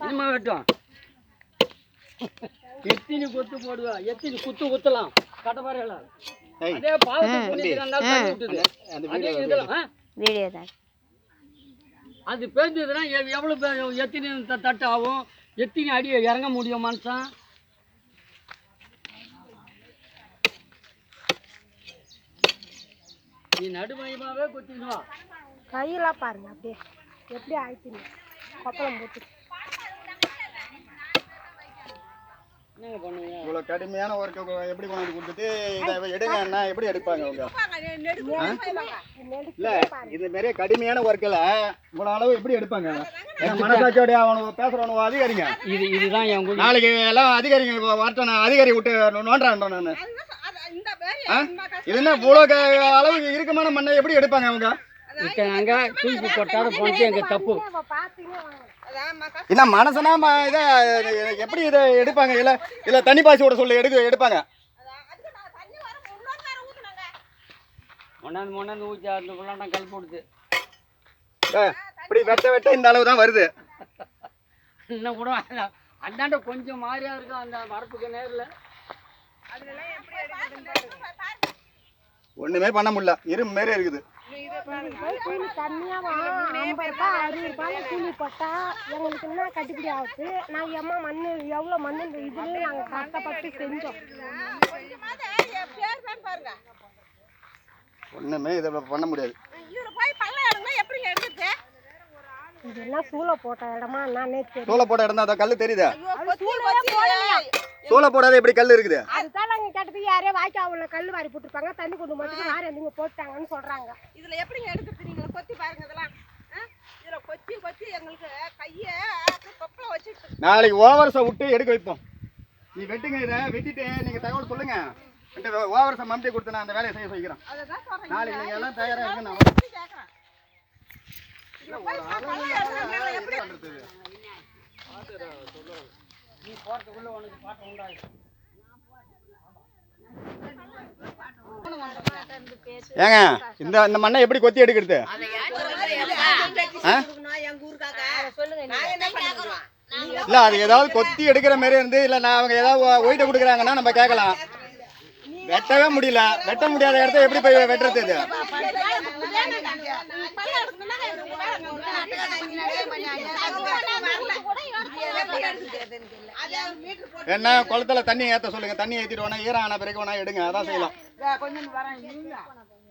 இனிமே வெட்டும் எத்தினி கொத்து போடுவா? எத்தினி குத்து குத்தலாம். கட்டப்பாறையில அதே பாவத்தை புண்ணியத்துக்கு அதே? வீடியோ தான் பேஞ்சதுன்னா எவ்- எவ்வளவு பே- எத்தனை தட்டு ஆகும்? எத்தனை அடி இறங்க முடியும் மனுஷன்? நீ நடுமையமாவே கொத்தின்னு வா கையெல்லாம் பாருங்க அப்படியே. எப்படி ஆயிடுச்சுன்னு. கொப்பளம் போட்டு. இவ்வளோ கடுமையான ஒர்க்கை எப்படி கொண்டு வந்து கொடுத்துட்டு இதை எடுங்கன்னா எப்படி எடுப்பாங்க அவங்க? இல்ல இது கடுமையான ஒர்க்கில் இவ்வளோ அளவு எப்படி எடுப்பாங்க? ஏன்னா மனசாட்சியோட அவனுக்கு பேசுறவனுக்கு அதிகாரிங்க. இது இதுதான் என் குடி நாளைக்கு எல்லாம் அதிகாரிங்க வரட்டும் நான் அதிகாரி விட்டு நோண்டான் நான். இது என்ன இவ்வளோ க- அளவு இறுக்கமான மண்ணை எப்படி எடுப்பாங்க அவங்க? இப்போ நாங்கள் தூக்கி கொட்டாத போனது எங்கள் தப்பு. என்ன மனசனா ம- இதை எப்படி இதை எடுப்பாங்க? இல்லை இல்லை தண்ணி விட சொல்லி எடுக்க எடுப்பாங்க. ஒன்றாந்து ஒன்றாந்து ஊற்றி அந்த கல் போடுது. இப்படி வெட்ட வெட்ட இந்த அளவு தான் வருது. இன்னும் கூட. அந்தாண்ட கொஞ்சம் மாறியா இருக்கும் அந்த வரப்புக்கு நேரில். ஒண்ணுமே பண்ண முடியல. இரும்பு மாரி இருக்குது. போய் கூலி கம்மியாக ஐம்பது ரூபாய் அறுபது ரூபாய் கூலி போட்டா எங்களுக்கு என்ன கட்டுப்படி ஆகுது நாங்கள் எம்மா மண் எவ்வளோ மண் நாங்கள் கஷ்டப்பட்டு செஞ்சோம் ஒண்ணுமே இதை பண்ண முடியாது. இதெல்லாம் சூளை போட்ட இடமா என்னன்னே சூளை போட இடம் தான். கல் தெரியுதா? அது சூளையே போடலையா சூளை போடாத எப்படி கல் இருக்குது? அதுதான் நாங்கள் கேட்டது. யாரே வாய்க்கா உள்ள கல் வாரி போட்டிருப்பாங்க. தண்ணி கொண்டு மட்டும் வாரி வந்து போட்டாங்கன்னு சொல்கிறாங்க இதுல எப்படிங்க எடுக்கிறது நீங்க கொத்தி பாருங்க இதெல்லாம்? இதுல கொத்தி கொத்தி எங்களுக்கு கைய கொப்பளம் வச்சுட்டு நாளைக்கு ஓவர்ஸை விட்டு எடுக்க வைப்போம். நீ வெட்டுங்க இதை. வெட்டிட்டு நீங்க தகவல் சொல்லுங்க. ஓவர்ஸை மம்டி கொடுத்து நான் அந்த வேலையை செய்ய சொல்றேன் நாளைக்கு நீங்க எல்லாம் தயாரா இருக்கு நான் எப்படி? கேக்குறேன் நீ போகிறதுக்குள்ளே உனக்கு பாட்டம் உண்டாகும் ஏங்க இந்த இந்த மண்ணை எப்படி கொத்தி எடுக்கிறது? இல்ல அது ஏதாவது கொத்தி எடுக்கிற மாதிரி இருந்து இல்ல நான் அவங்க ஏதாவது ஒயிட்ட கொடுக்குறாங்கன்னா நம்ம கேட்கலாம். வெட்டவே முடியல. வெட்ட முடியாத இடத்த எப்படி போய் வெட்டுறது இது? என்ன குளத்துல தண்ணி ஏத்த சொல்லுங்க. தண்ணி ஏத்திட்டு வேணா ஈரம் ஆன பிறகு வேணா எடுங்க. அதான் செய்யலாம்.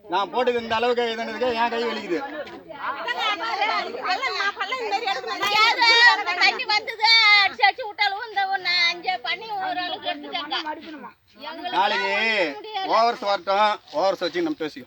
நான் போட்டது இந்த அளவுக்கு இதுன்றதுக்கு என் கை வலிக்குது. நாளைக்கு ஓவர்ஸ் வரட்டும். ஓவர்ஸ் வச்சு நம்ம பேசிக்கலாம்.